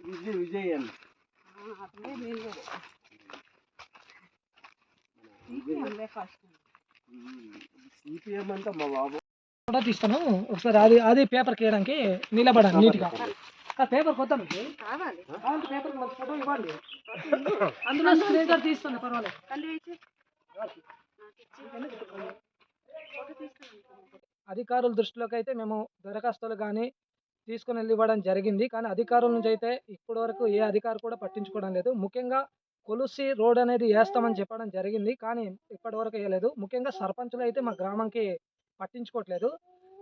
Vijay Vijay CPM మా బాబు. Photo తీస్తాను. ఒకసారి అది అది పేపర్ చేయడానికి నిలబడాలి నీట్గా. పేపర్ కొత్త మీకు కావాలి. పేపర్ మాకు ఫోటో ఇవ్వండి. అందులో స్క్రీన్ షాట్ తీస్తాను పర్వాలేదు. అధికారుల దృష్టిలోకి అయితే మేము దరఖాస్తులు కానీ తీసుకుని వెళ్ళి ఇవ్వడం జరిగింది. కానీ అధికారుల నుంచి అయితే ఇప్పటి వరకు ఏ అధికారి కూడా పట్టించుకోవడం లేదు. ముఖ్యంగా కొలుసి రోడ్ అనేది వేస్తామని చెప్పడం జరిగింది. కానీ ఇప్పటి వరకు వేయలేదు. ముఖ్యంగా సర్పంచులు అయితే మా గ్రామంకి పట్టించుకోవట్లేదు.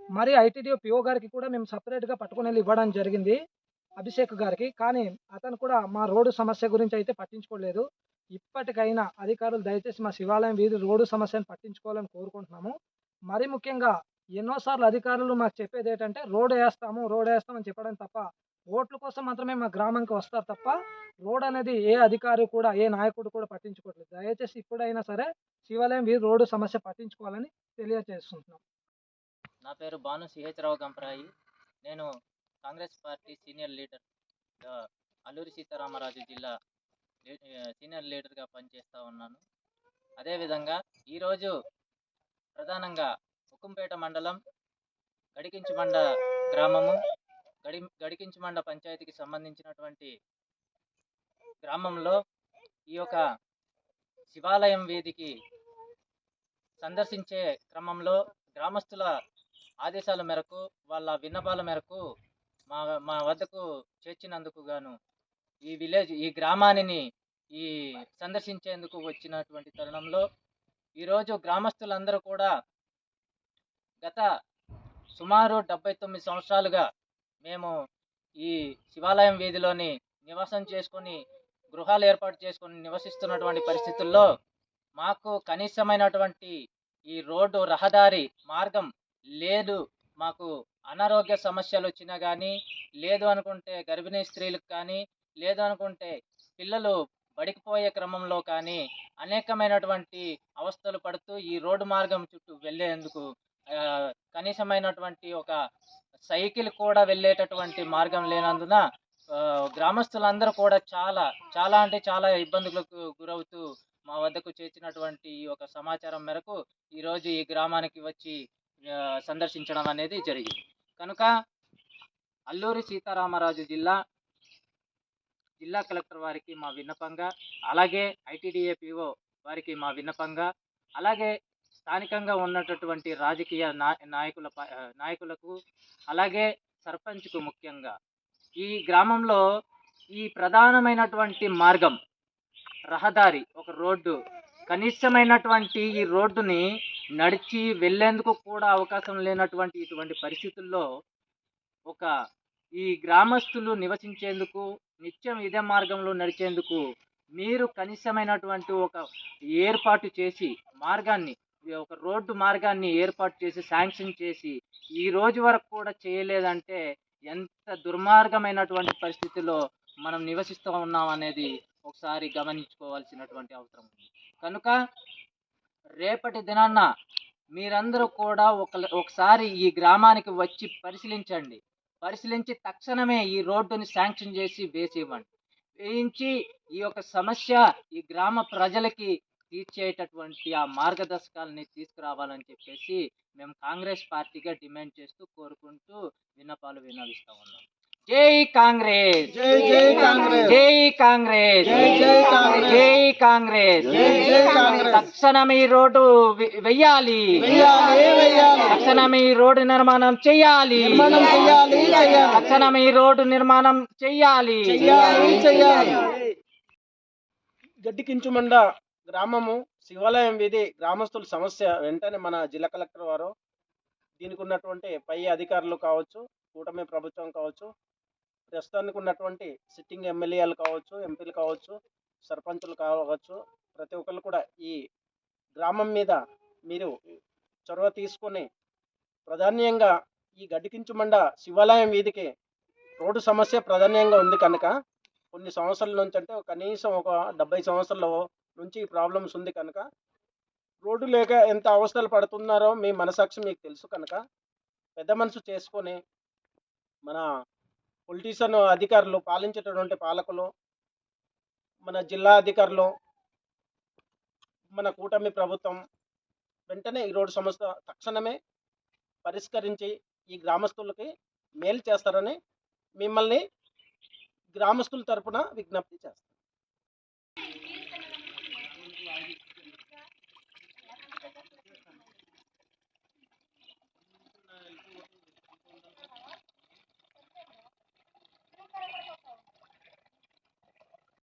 మరి ఐటీడీఓ పిఓ గారికి కూడా మేము సపరేట్గా పట్టుకుని వెళ్ళి ఇవ్వడం జరిగింది అభిషేక్ గారికి. కానీ అతను కూడా మా రోడ్డు సమస్య గురించి అయితే పట్టించుకోలేదు. ఇప్పటికైనా అధికారులు దయచేసి మా శివాలయం వీధి రోడ్డు సమస్యను పట్టించుకోవాలని కోరుకుంటున్నాము. మరి ముఖ్యంగా ఎన్నోసార్లు అధికారులు మాకు చెప్పేది ఏంటంటే రోడ్ వేస్తాము రోడ్ వేస్తామని చెప్పడం తప్ప ఓట్ల కోసం మాత్రమే మా గ్రామానికి వస్తారు తప్ప రోడ్ అనేది ఏ అధికారి కూడా ఏ నాయకుడు కూడా పట్టించుకోవట్లేదు. దయచేసి ఇప్పుడైనా సరే శివాలయం వీధి రోడ్డు సమస్య పట్టించుకోవాలని తెలియజేస్తున్నాం నా పేరు భాను సిహెచ్ రావు గంపరాయి. నేను Congress party senior leader Alluri Sitaramaraju జిల్లా సీనియర్ లీడర్గా పనిచేస్తూ ఉన్నాను. అదేవిధంగా ఈరోజు ప్రధానంగా ఉక్కుంపేట మండలం గడికించుమండ గ్రామము. గడి గడికించుమండ పంచాయతీకి సంబంధించినటువంటి గ్రామంలో ఈ యొక్క శివాలయం వీధికి సందర్శించే క్రమంలో గ్రామస్తుల ఆదేశాల మేరకు వాళ్ళ విన్నపాల మేరకు మా మా వద్దకు చేర్చినందుకు గాను ఈ విలేజ్ ఈ గ్రామాన్ని ఈ సందర్శించేందుకు వచ్చినటువంటి తరుణంలో ఈరోజు గ్రామస్తులందరూ కూడా గత సుమారు డెబ్బై తొమ్మిది సంవత్సరాలుగా మేము ఈ శివాలయం వీధిలోని నివాసం చేసుకొని గృహాలు ఏర్పాటు చేసుకుని నివసిస్తున్నటువంటి పరిస్థితుల్లో మాకు కనీసమైనటువంటి ఈ రోడ్డు రహదారి మార్గం లేదు. మాకు అనారోగ్య సమస్యలు వచ్చినా కానీ లేదు అనుకుంటే గర్భిణీ స్త్రీలకు కానీ లేదు అనుకుంటే పిల్లలు బడికిపోయే క్రమంలో కానీ అనేకమైనటువంటి అవస్థలు పడుతూ ఈ రోడ్డు మార్గం చుట్టూ వెళ్ళేందుకు కనీసమైనటువంటి ఒక సైకిల్ కూడా వెళ్ళేటటువంటి మార్గం లేనందున గ్రామస్తులందరూ కూడా చాలా చాలా అంటే చాలా ఇబ్బందులకు గురవుతూ మా వద్దకు చేర్చినటువంటి ఈ యొక్క సమాచారం మేరకు ఈరోజు ఈ గ్రామానికి వచ్చి సందర్శించడం అనేది జరిగింది. కనుక అల్లూరి సీతారామరాజు జిల్లా జిల్లా కలెక్టర్ వారికి మా విన్నపంగా అలాగే ఐటీడీఏ పిఓ వారికి మా విన్నపంగా అలాగే స్థానికంగా ఉన్నటువంటి రాజకీయ నాయకుల ప- నాయకులకు అలాగే సర్పంచ్కు ముఖ్యంగా. ఈ గ్రామంలో ఈ ప్రధానమైనటువంటి మార్గం రహదారి ఒక రోడ్డు కనిష్టమైనటువంటి ఈ రోడ్డుని నడిచి వెళ్ళేందుకు కూడా అవకాశం లేనటువంటి ఇటువంటి పరిస్థితుల్లో ఒక ఈ గ్రామస్తులు నివసించేందుకు నిత్యం ఇదే మార్గంలో నడిచేందుకు మీరు కనిష్టమైనటువంటి ఒక ఏర్పాటు చేసి మార్గాన్ని ఒక రోడ్డు మార్గాన్ని ఏర్పాటు చేసి శాంక్షన్ చేసి ఈ రోజు వరకు కూడా చేయలేదంటే ఎంత దుర్మార్గమైనటువంటి పరిస్థితిలో మనం నివసిస్తూ ఉన్నాం అనేది ఒకసారి గమనించుకోవాల్సినటువంటి అవసరం ఉంది. కనుక రేపటి దినాన్న మీరందరూ కూడా ఒక ఒకసారి ఈ గ్రామానికి వచ్చి పరిశీలించండి. పరిశీలించి తక్షణమే ఈ రోడ్డుని శాంక్షన్ చేసి వేసి ఇవ్వండి. వేయించి ఈ యొక్క సమస్య ఈ గ్రామ ప్రజలకి తీర్చేటటువంటి ఆ మార్గదర్శకాలని తీసుకురావాలని చెప్పేసి మేము కాంగ్రెస్ పార్టీగా డిమాండ్ చేస్తూ కోరుకుంటూ విన్నపాలు విన్నవిస్తా ఉన్నాం. జై కాంగ్రెస్! జై జై కాంగ్రెస్! జై కాంగ్రెస్! జై జై కాంగ్రెస్! జై కాంగ్రెస్! జై జై కాంగ్రెస్! తక్షణం ఈ రోడ్డు వెయ్యాలి! తక్షణం ఈ రోడ్డు నిర్మాణం చెయ్యాలి! తక్షణం ఈ రోడ్డు నిర్మాణం చెయ్యాలి! గడ్డికించుమండ గ్రామము శివాలయం వీధి గ్రామస్తుల సమస్య వెంటనే మన జిల్లా కలెక్టర్ వారు దీనికి ఉన్నటువంటి పై అధికారులు కావచ్చు కూటమి ప్రభుత్వం కావచ్చు ప్రస్తుతానికి ఉన్నటువంటి సిట్టింగ్ ఎమ్మెల్యేలు కావచ్చు ఎంపీలు కావచ్చు సర్పంచులు కావచ్చు ప్రతి ఒక్కరు కూడా ఈ గ్రామం మీద మీరు చొరవ తీసుకొని ప్రధానంగా ఈ గడ్డికించుమండ శివాలయం వీధికి రోడ్డు సమస్య ప్రధానంగా ఉంది కనుక కొన్ని సంవత్సరాల నుంచి అంటే కనీసం ఒక డెబ్బై సంవత్సరాలు నుంచి ఈ ప్రాబ్లమ్స్ ఉంది కనుక రోడ్డు లేక ఎంత అవస్థలు పడుతున్నారో మీ మనసాక్షి మీకు తెలుసు కనుక పెద్ద మనసు చేసుకొని మన పొలిటీషియన్ అధికారులు పాలించేటటువంటి పాలకులు మన జిల్లా అధికారులు మన కూటమి ప్రభుత్వం వెంటనే ఈ రోడ్డు సమస్య తక్షణమే పరిష్కరించి ఈ గ్రామస్తులకి మేలు చేస్తారని మిమ్మల్ని గ్రామస్తుల తరపున విజ్ఞప్తి చేస్తారు